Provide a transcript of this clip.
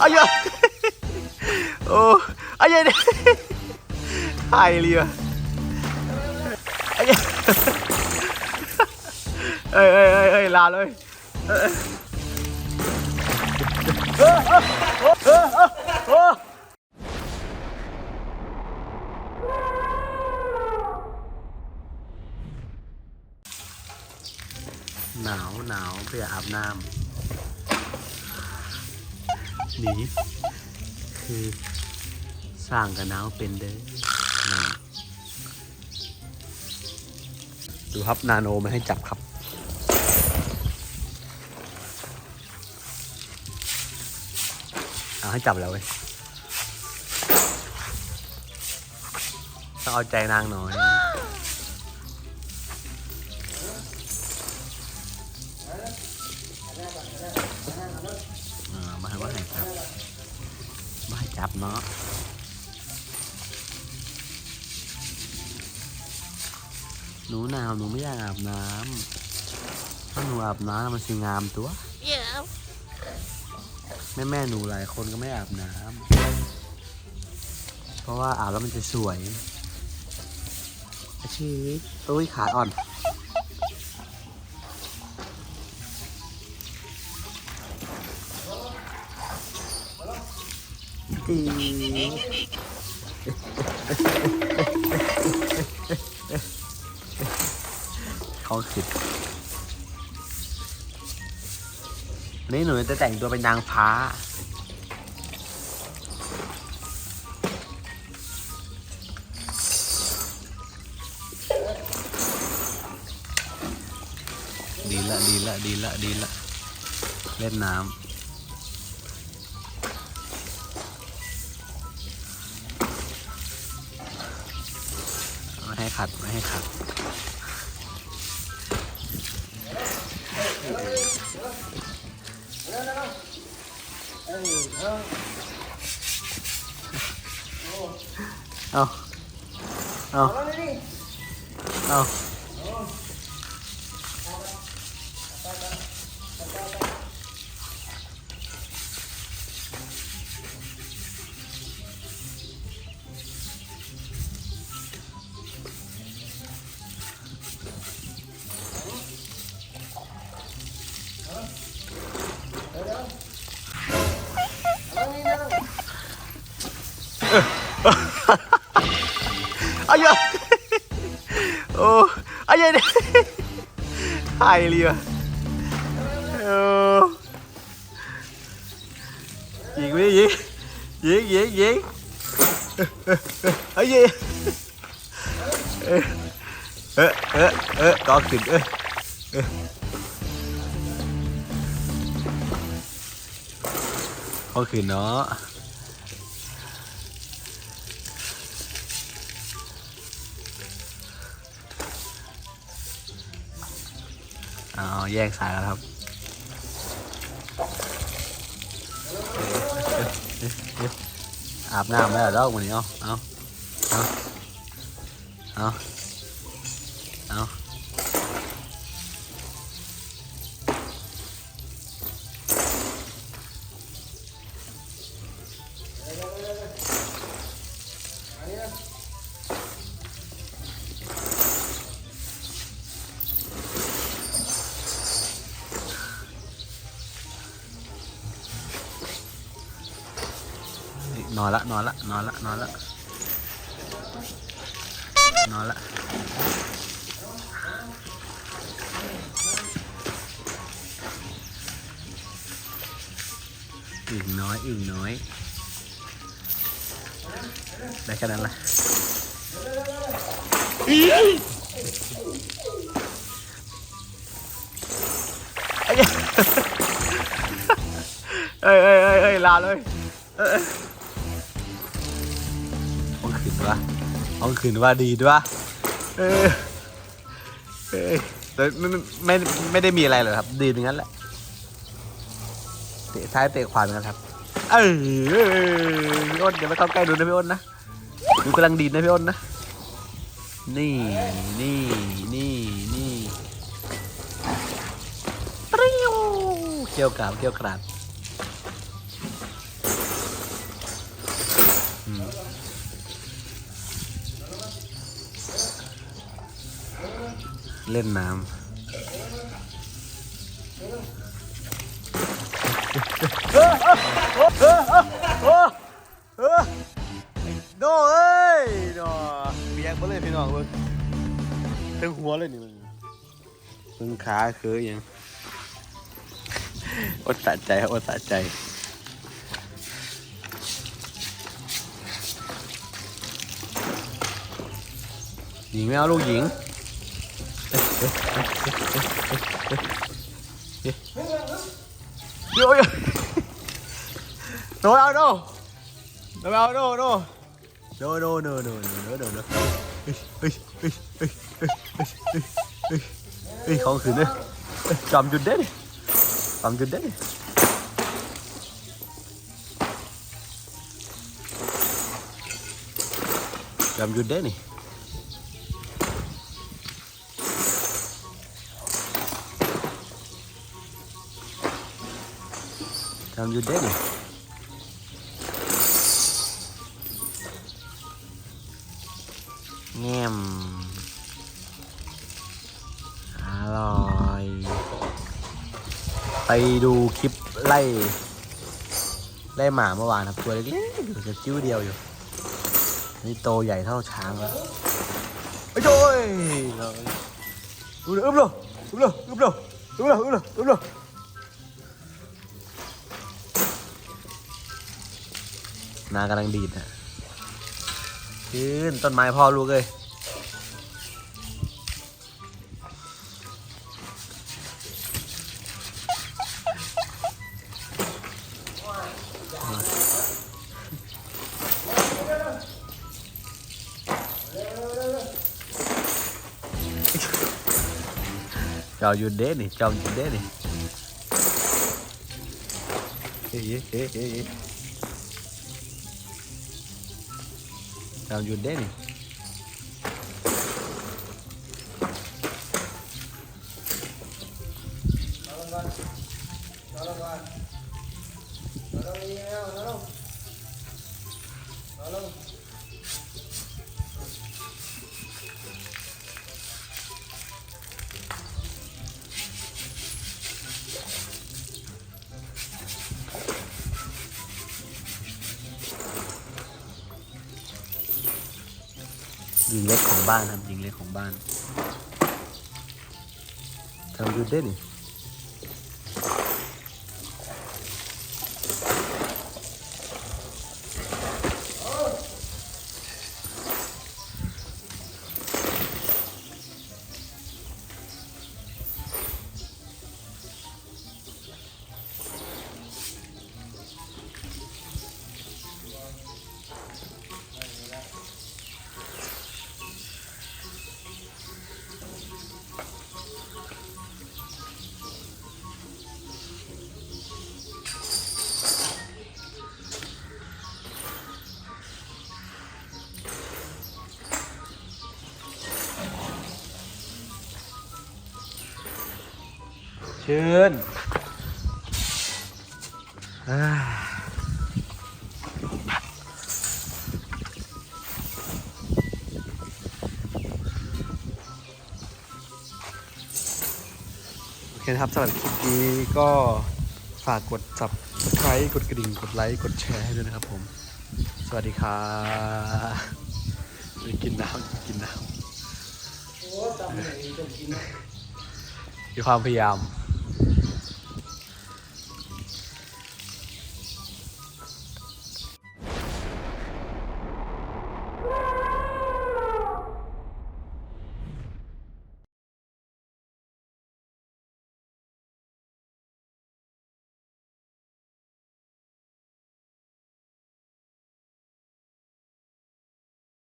อายโอ้อายุเนี่ยถ่ายเลยว่ะอายุเอ้ยเอ้ยเอ้ยเอ้ยลาเลยเอ้ยเอ้ยเอ้ยเอ้ยเอ้ยเอ้ยเอ้ยหนาวหนาวเพื่ออาบน้ำ นี่คือสร้างกับหนาวเป็นเด้อนะดูครับนาโนไม่ให้จับครับ เอาให้จับแล้วเว้ยต้องเอาใจนางหน่อย มาให้จับเนาะหนูหนาวหนูไม่อยากอาบน้ำถ้าหนูอาบน้ำมันสิงามตัวแม่แม่หนูหลายคนก็ไม่อาบน้ำเพราะว่าอาบแล้วมันจะสวยอาชีพตุ้ยขาอ่อน ตีเขาคิดนนี้หนูจะแต่งตัวเป็นนางฟ้า ดีละดีละดีละดีละเล่นน้ำ ขัดไม่ให้ขัดเอาเอาเอา เลยว่ะเออยิงไม่ยิงยิงยิงยิงอา อาแยกสายแล้วครับอาบน้ำแล้วดอกวันนี้เอาเอาเอาเอา เอานอนละนอนละนอนละน วะเอาคืนว่าดีด้วยเออเออแต่ไม่ไม่ไม่ไม่ได้มีอะไรเลยครับ ดีอย่างนั้นแหละเตะท้ายเตะขวาเหมือนกันครับ เออพี่อ้นอย่าไปเข้าใกล้ดูนะพี่อ้นนะดูกำลังดีนะพี่อ้นนะนี่นี่นี่นี่ตริวเกี่ยวกราบเกี่ยวกราดอืม เล่นน้ำโน่เอ้ยโน่เบียกมาเลยพี่น้องเบิ่งถึงหัวเลยนี่มึงมึงขาคือยังอดสะใจครับอดสะใจหญิงไม่เอาลูกหญิง Ôi ơi. Đồ đâu đâu. Đồ đâu đâu đâu. Đồ đồ đồ đồ đồ đồ đồ. Ê không khử nữa. Cầm chút đấy. Cầm chút đấy. Cầm chút đấy này. ยเฮ้ยของขืนเลยจำจุดเด็ดเนี่จำจุดเด็ดนี่แง่มอร่อย ไปดูคลิปไล่ ไล่หมาเมื่อวานครับ ตัวเล็กๆอยู่จะจิ้วเดียวอยู่ นี่โตใหญ่เท่าช้างแล้วไอ้โจ้ยอึบเลยอึบเลยอึบเลยอึบเลยอึบเลยอึบเลยอึบเลย นากำลังดีดนะขึ้นต้นไม้พ่อลูกเลยจอมยุดเด้นี่จอมยุดเด้นี่เฮ้ยเฮ้ยเฮ้ย dalam judai ni. Hello. ยิงเล็กของบ้านครับยิงเล็กของบ้านทำยูดเด้นี่ ชิญอ่าโอเคนะครับสำหรับคลิปนี้ก็ฝากกด subscribe กดกระดิ่ง กดไลค์ กดแชร์ให้ด้วยนะครับผม สวัสดีครับไปกินน้ำกินน้ำมีความพยายาม